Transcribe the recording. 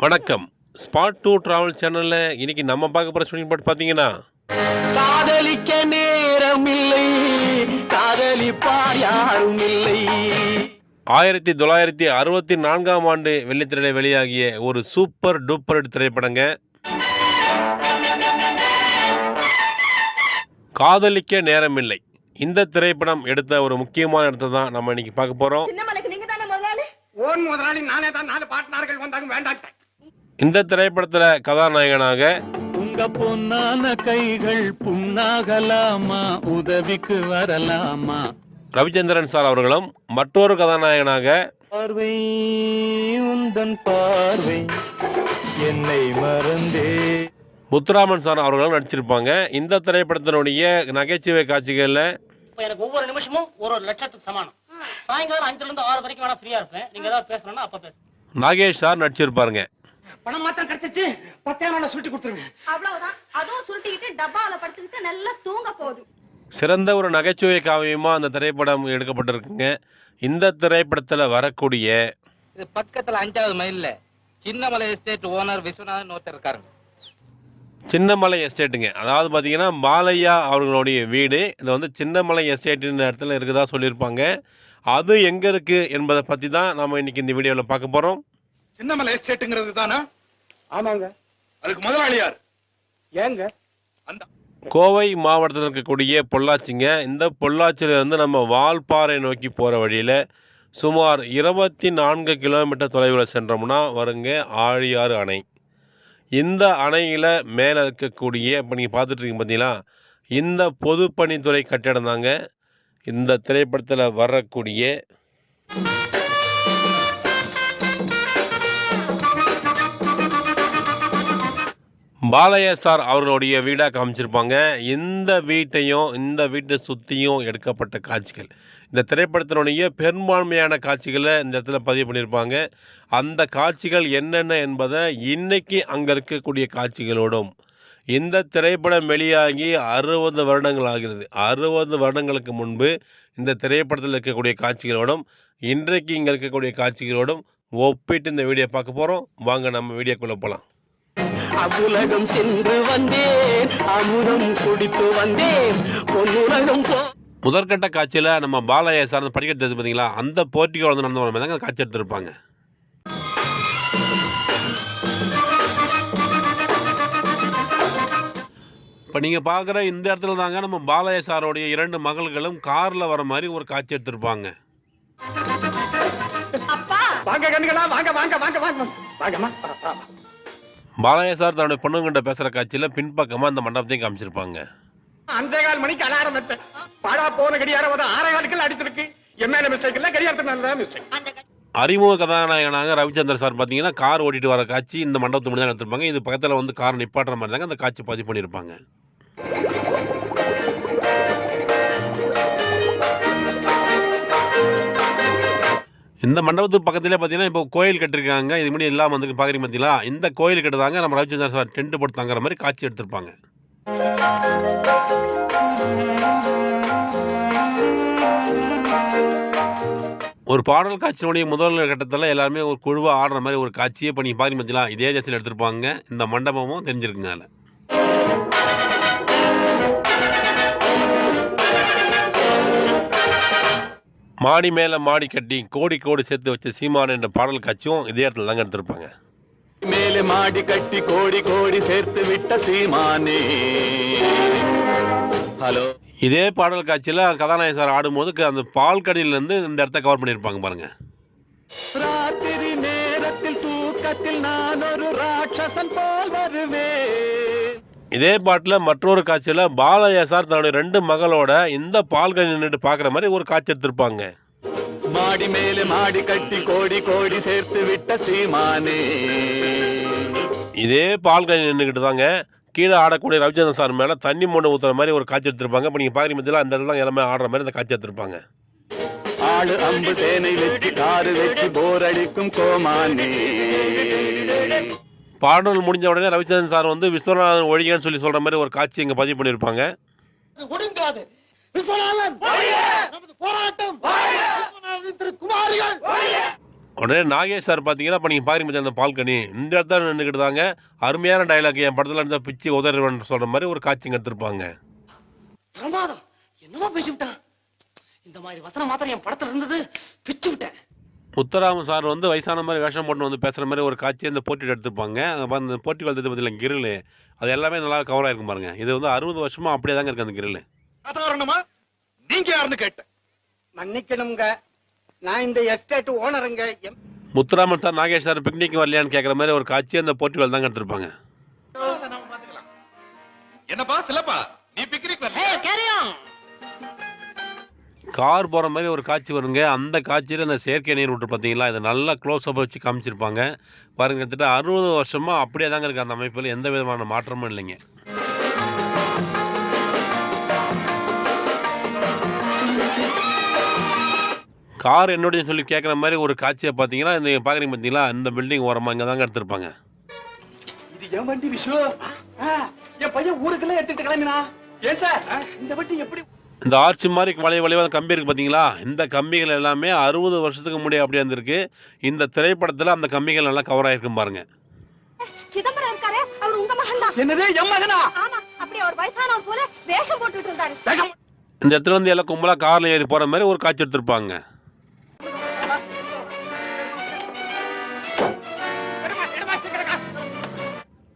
வணக்கம். Spot two travel சேனலில் இன்னைக்கு நம்ம பார்க்க போகிற ஸ்விமிங் பாட் பார்த்தீங்கன்னா காதலிக்க நேரமில்லை காதலிப்பார் யாரும் இல்லை ஆயிரத்தி தொள்ளாயிரத்தி அறுபத்தி நான்காம் ஆண்டு வெள்ளித்திரையில் வெளியாகிய ஒரு சூப்பர் டூப்பர் திரைப்படங்க. காதலிக்க நேரமில்லை. இந்த திரைப்படம் எடுத்த ஒரு முக்கியமான இடத்தை தான் நம்ம இன்னைக்கு பார்க்க முதலாளி? நானே தான் நாலு பாட்னார்கள் வந்தாங்க வேண்டாம் இந்த திரைப்படத்தில் கதாநாயகனாக உங்க பொன்னான கைகள் புண்ணாகலாமா? உதவிக்கு வரலாமா? ரவிச்சந்திரன் சார் அவர்களும் மற்றொரு கதாநாயகனாக பார்வை உந்தன் பார்வை. என்னை மறந்தே. முத்துராமன் சார் அவர்களும் நடிச்சிருப்பாங்க. இந்த திரைப்படத்தினுடைய நகைச்சுவை காட்சிகளில் எனக்கு ஒவ்வொரு நிமிஷமும் ஒரு ஒரு லட்சத்துக்கு சமானம். சாயங்காலம் அஞ்சுல இருந்து ஆறு வரைக்கும் வேணா ஃப்ரீயா இருப்பேன். நீங்க ஏதாவது பேசணும்னா அப்ப பேசுங்க நாகேஷ் சார் நடிச்சிருப்பாருங்க. பணம் மாத்திரம் கிடைச்சிச்சு பத்தையான சுட்டி கொடுத்துருங்க. அவ்வளவுதான். அதுவும் சுருட்டிக்கிட்டு டப்பாவில படுத்துக்கிட்டு நல்லா தூங்க போகுது. சிறந்த ஒரு நகைச்சுவை காவியமாக அந்த திரைப்படம் எடுக்கப்பட்டிருக்குங்க. இந்த திரைப்படத்தில் வரக்கூடிய இது பக்கத்துல அஞ்சாவது மைல்ல சின்னமலை எஸ்டேட் ஓனர் விஸ்வநாதன் ஒருத்தர் இருக்காருங்க. சின்னமலை எஸ்டேட்டுங்க. அதாவது பார்த்தீங்கன்னா பாலையா அவர்களுடைய வீடு. இது வந்து சின்னமலை எஸ்டேட்டுன்ற இடத்துல இருக்குதா சொல்லியிருப்பாங்க. அது எங்கே இருக்குது என்பதை பற்றி தான் நம்ம இன்னைக்கு இந்த வீடியோவில் பார்க்க போகிறோம் சின்னமலை எஸ்டேட்டுங்கிறது தானா ஆமாங்க. அதுக்கு முதலாளியார் ஏங்க. அந்த கோவை மாவட்டத்தில் இருக்கக்கூடிய பொள்ளாச்சிங்க. இந்த பொள்ளாச்சியிலிருந்து நம்ம வால்பாறை நோக்கி போகிற வழியில் சுமார் இருபத்தி நான்கு கிலோமீட்டர் தொலைவில் சென்றோம்னா வருங்க ஆழியாறு அணை. இந்த அணையில் மேலே இருக்கக்கூடிய இப்போ நீங்கள் பார்த்துட்ருக்கீங்க பார்த்தீங்களா இந்த பொதுப்பணித்துறை கட்டிடம் தாங்க. இந்த திரைப்படத்தில் வரக்கூடிய பாலையா சார் அவர்களுடைய வீடாக காமிச்சிருப்பாங்க இந்த வீட்டையும் இந்த வீட்டை சுற்றியும் எடுக்கப்பட்ட காட்சிகள். இந்த திரைப்படத்தினுடைய பெரும்பான்மையான காட்சிகளை இந்த இடத்துல பதிவு பண்ணியிருப்பாங்க. அந்த காட்சிகள் என்னென்ன என்பதை இன்றைக்கி அங்கே இருக்கக்கூடிய காட்சிகளோடும் இந்த திரைப்படம் வெளியாகி அறுபது வருடங்கள் ஆகிறது. அறுபது வருடங்களுக்கு முன்பு இந்த திரைப்படத்தில் இருக்கக்கூடிய காட்சிகளோடும் இன்றைக்கு இங்கே இருக்கக்கூடிய காட்சிகளோடும் ஒப்பிட்டு இந்த வீடியோ பார்க்க போகிறோம் வாங்க நம்ம வீடியோக்குள்ளே போகலாம் அவ்வுலகம் சென்று வந்தேன். அமுதம் குடித்து வந்தேன். பொன்னுலகம் போ முதற்கட்ட காட்சியில் நம்ம பாலையா சார்ந்த படிக்கட்டு பார்த்தீங்களா அந்த போர்ட்டிகோ வந்து நடந்த மாதிரி தாங்க காட்சி எடுத்திருப்பாங்க. இப்போ நீங்கள் பார்க்குற இந்த இடத்துல தாங்க நம்ம பாலையா சாரோடைய இரண்டு மகள்களும் காரில் வர மாதிரி ஒரு காட்சி எடுத்திருப்பாங்க. அப்பா! வாங்க கண்ணுகளா வாங்க வாங்க வாங்க வாங்க வாங்கம்மா பாலையா சார் தன்னுடைய பொண்ணுங்கிட்ட பேசுகிற காட்சியில் பின்பக்கமாக அந்த மண்டபத்தையும் காமிச்சிருப்பாங்க. அஞ்சே கால் மணிக்கு அலாரம் வச்சேன் பாடா போன கடியாரம் வந்து ஆறே காலுக்குள்ள அடிச்சிருக்கு. மேல மிஸ்டேக் இல்ல கடியாரத்து நல்ல மிஸ்டேக் அந்த க- அறிமுக கதாநாயகனாக ரவிச்சந்தர் சார் பார்த்தீங்கன்னா கார் ஓட்டிட்டு வர காட்சி இந்த மண்டபத்தை மட்டும் தான் எடுத்திருப்பாங்க. இது பக்கத்தில் வந்து கார் நிப்பாட்டுற மாதிரி தாங்க அந்த காட்சி பதிவு பண்ணியிருப்பாங்க. இந்த மண்டபத்துக்கு பக்கத்திலே பார்த்தீங்கன்னா இப்போ கோயில் கட்டிருக்காங்க இது முன்னாடி எல்லாம் வந்து பார்க்குறீங்க பார்த்தீங்களா? இந்த கோயில் கட்டுதாங்க நம்ம ரவிச்சந்திரன் சார் டென்ட் போட்டு தங்குற மாதிரி காட்சி எடுத்திருப்பாங்க. ஒரு பாடல் காட்சியினுடைய முதல் கட்டத்தில் எல்லாருமே ஒரு குழுவாக ஆடுற மாதிரி ஒரு காட்சியே பண்ணி பாருங்க பார்த்தீங்களா? இதே தேசத்தில் எடுத்திருப்பாங்க. இந்த மண்டபமும் தெரிஞ்சிருக்குங்க அதில். மாடி மேலே மாடி கட்டி கோடி கோடி சேர்த்து வச்ச சீமான் என்ற பாடல் காட்சியும் இதே இடத்துல தாங்க எடுத்திருப்பாங்க. மேலே மாடி கட்டி கோடி கோடி சேர்த்து விட்ட சீமானே. ஹலோ. இதே பாடல் காட்சியில் கதாநாயகன் சார் ஆடும்போது அந்த பால் கடையிலேருந்து இந்த இடத்த கவர் பண்ணியிருப்பாங்க பாருங்கள் ராத்திரி நேரத்தில் தூக்கத்தில் நான் ஒரு ராட்சசன் போல் வருவேன். இதே பாட்டில் மற்றொரு காட்சியில் பாலையா சார் தன்னுடைய ரெண்டு மகளோட இந்த பால்கனி நின்றுட்டு பார்க்குற மாதிரி ஒரு காட்சி எடுத்திருப்பாங்க. மாடி மேலே மாடி கட்டி கோடி கோடி சேர்த்து விட்ட சீமானே. இதே பால்கனி நின்றுக்கிட்டு தாங்க கீழே ஆடக்கூடிய ரவிச்சந்திரன் சார் மேலே தண்ணி மொண்டு ஊற்றுற மாதிரி ஒரு காட்சி எடுத்திருப்பாங்க. இப்போ நீங்கள் பார்க்குறீங்க மத்தியில் அந்த இடத்துல எல்லாமே ஆடுற மாதிரி அந்த காட்சி எடுத்திருப்பாங்க. ஆளு அம்பு சேனை வெற்றி காரு வெற்றி போர் அடிக்கும் கோமானே. பாடல் முடிஞ்ச உடனே ரவிச்சந்திரன் சார் வந்து விஸ்வநாதன் ஒழிகன்னு சொல்லி சொல்கிற மாதிரி ஒரு காட்சி இங்கே பதிவு பண்ணியிருப்பாங்க. ஒடுங்காது உடனே நாகேஷ் சார் பார்த்தீங்கன்னா இப்போ நீங்கள் பாருங்க அந்த பால்கனி. இந்த இடத்துல நின்றுக்கிட்டு தாங்க அருமையான டைலாக் என் படத்தில் இருந்தால் பிச்சு உதறுவன் சொல்கிற மாதிரி ஒரு காட்சிங்க எடுத்திருப்பாங்க. என்னமோ பேசி விட்டான் இந்த மாதிரி வசனம் மாத்திரம் என் படத்துல இருந்தது பிச்சு விட்டேன் முத்தராமன் சார் வந்து வயசான மாதிரி வேஷம் போட்டு வந்து பேசுகிற மாதிரி ஒரு காட்சி அந்த போட்டியில் எடுத்திருப்பாங்க. அந்த போட்டி வளர்த்தது பார்த்தீங்களா கிரில் அது எல்லாமே நல்லா கவராக இருக்கும் பாருங்க. இது வந்து அறுபது வருஷமாக அப்படியே தாங்க இருக்குது அந்த கிரில் சாதாரணமா? நீங்க யாருன்னு கேட்டேன். மன்னிக்கணுங்க நான் இந்த estate ஓனருங்க Muthuraman sir Nagesh sir picnic வரலையான்னு கேட்குற மாதிரி ஒரு காட்சி அந்த போட்டிகள் தாங்க எடுத்திருப்பாங்க. என்னப்பா சிலப்பா நீ பிக்னிக் வரல கார் போகிற மாதிரி ஒரு காட்சி வருங்க. அந்த காட்சியில் அந்த செயற்கை நீர் விட்டு பார்த்தீங்களா இதை நல்லா க்ளோஸ் அப் வச்சு காமிச்சிருப்பாங்க. பாருங்க கிட்டத்தட்ட அறுபது வருஷமாக அப்படியே தாங்க இருக்குது அந்த அமைப்பில். எந்த விதமான மாற்றமும் இல்லைங்க. கார் என்னுடைய சொல்லி கேட்குற மாதிரி ஒரு காட்சியை பார்த்தீங்கன்னா இந்த பார்க்குறீங்க பார்த்தீங்களா இந்த பில்டிங் ஓரமாக இங்கே தாங்க எடுத்திருப்பாங்க. இது என் வண்டி விஷயம் என் பையன் ஊருக்குள்ளே எடுத்துட்டு கிளம்பினா ஏன் சார்? இந்த வண்டி எப்படி இந்த ஆர்ச்சி மாதிரி வளைய வளைவாக கம்பி இருக்குது பார்த்தீங்களா இந்த கம்பிகள் எல்லாமே அறுபது வருஷத்துக்கு முன்னாடி அப்படியே இருந்திருக்கு இந்த திரைப்படத்தில் அந்த கம்பிகள் நல்லா கவர் ஆகிருக்கும் பாருங்க. சிதம்பரம் இருக்காரே அவர் உங்க மகன் தான் என்னது என் மகனா? ஆமா அப்படி அவர் வயசானவர் போல வேஷம் போட்டுட்டு இருந்தாரு. வேகம். இந்த இடத்துல வந்து எல்லாம் கும்பலாக காரில் ஏறி போகிற மாதிரி ஒரு காட்சி எடுத்திருப்பாங்க.